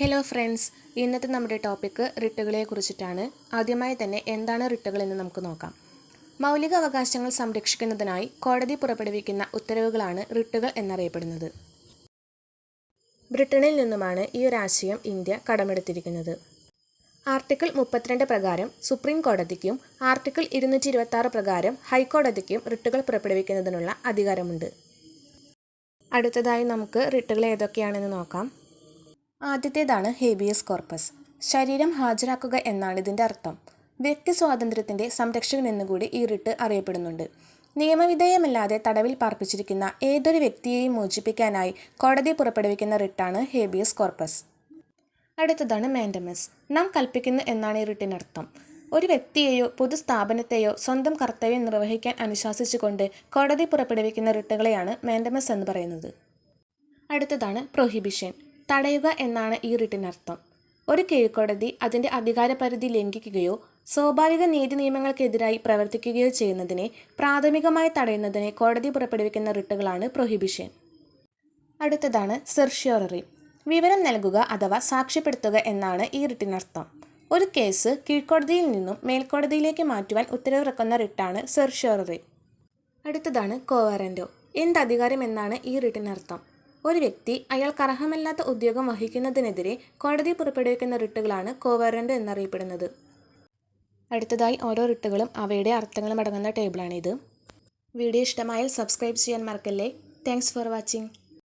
Hello friends ഇന്നത്തെ നമ്മുടെ topic റിട്ടുകളെ കുറിച്ചിട്ടാണ്. ആദ്യമായി തന്നെ എന്താണ് റിട്ടുകൾ എന്ന് നമുക്ക് നോക്കാം. മൗലിക അവകാശങ്ങൾ സംരക്ഷിക്കുന്നതിനായി കോടതി പുറപ്പെടുവിക്കുന്ന ഉത്തരവുകളാണ് റിട്ടുകൾ എന്നറിയപ്പെടുന്നത്. ബ്രിട്ടനിൽ നിന്നുമാണ് ഈ ഒരു ആശയം ഇന്ത്യ കടമെടുത്തിരിക്കുന്നത്. ആർട്ടിക്കിൾ മുപ്പത്തിരണ്ട് പ്രകാരം സുപ്രീം കോടതിക്കും ആർട്ടിക്കിൾ ഇരുന്നൂറ്റി ഇരുപത്തി പ്രകാരം ഹൈക്കോടതിക്കും റിട്ടുകൾ പുറപ്പെടുവിക്കുന്നതിനുള്ള അധികാരമുണ്ട്. അടുത്തതായി നമുക്ക് റിട്ടുകൾ ഏതൊക്കെയാണെന്ന് നോക്കാം. ആദ്യത്തേതാണ് ഹേബിയസ് കോർപ്പസ്. ശരീരം ഹാജരാക്കുക എന്നാണ് ഇതിന്റെ അർത്ഥം. വ്യക്തി സ്വാതന്ത്ര്യത്തിന്റെ സംരക്ഷകൻ എന്നുകൂടി ഈ റിട്ട് അറിയപ്പെടുന്നുണ്ട്. നിയമവിധേയമല്ലാതെ തടവിൽ പാർപ്പിച്ചിരിക്കുന്ന ഏതൊരു വ്യക്തിയെയും മോചിപ്പിക്കാനായി കോടതി പുറപ്പെടുവിക്കുന്ന റിട്ടാണ് ഹേബിയസ് കോർപ്പസ്. അടുത്തതാണ് മാൻഡമസ്. നാം കൽപ്പിക്കുന്നു എന്നാണ് ഈ റിട്ടിനർത്ഥം. ഒരു വ്യക്തിയെയോ പൊതുസ്ഥാപനത്തെയോ സ്വന്തം കർത്തവ്യം നിർവഹിക്കാൻ അനുശാസിച്ചുകൊണ്ട് കോടതി പുറപ്പെടുവിക്കുന്ന റിട്ടുകളെയാണ് മാൻഡമസ് എന്ന് പറയുന്നത്. അടുത്തതാണ് പ്രൊഹിബിഷൻ. തടയുക എന്നാണ് ഈ റിട്ടിനർത്ഥം ഒരു കീഴ്ക്കോടതി അതിന്റെ അധികാരപരിധി ലംഘിക്കുകയോ സ്വാഭാവിക നീതി നിയമങ്ങൾക്കെതിരായി പ്രവർത്തിക്കുകയോ ചെയ്യുന്നതിനെ പ്രാഥമികമായി തടയുന്നതിനെ കോടതി പുറപ്പെടുവിക്കുന്ന റിട്ടുകളാണ് പ്രൊഹിബിഷൻ അടുത്തതാണ് സെർഷ്യോററി വിവരം നൽകുക അഥവാ സാക്ഷ്യപ്പെടുത്തുക എന്നാണ് ഈ റിട്ടിനർത്ഥം ഒരു കേസ് കീഴ്ക്കോടതിയിൽ നിന്നും മേൽക്കോടതിയിലേക്ക് മാറ്റുവാൻ ഉത്തരവിറക്കുന്ന റിട്ടാണ് സെർഷ്യോററി അടുത്തതാണ് കോവറന്റോ എന്ത് അധികാരം എന്നാണ് ഈ റിട്ടിനർത്ഥം ഒരു വ്യക്തി അയാൾക്ക് അർഹമല്ലാത്ത ഉദ്യോഗം വഹിക്കുന്നതിനെതിരെ കോടതി പുറപ്പെടുവിക്കുന്ന റിട്ടുകളാണ് കോവറന്റ് എന്നറിയപ്പെടുന്നത്. അടുത്തതായി ഓരോ റിട്ടുകളും അവയുടെ അർത്ഥങ്ങളും അടങ്ങുന്ന ടേബിളാണിത്. വീഡിയോ ഇഷ്ടമായാൽ സബ്സ്ക്രൈബ് ചെയ്യാൻ മറക്കല്ലേ. Thanks for watching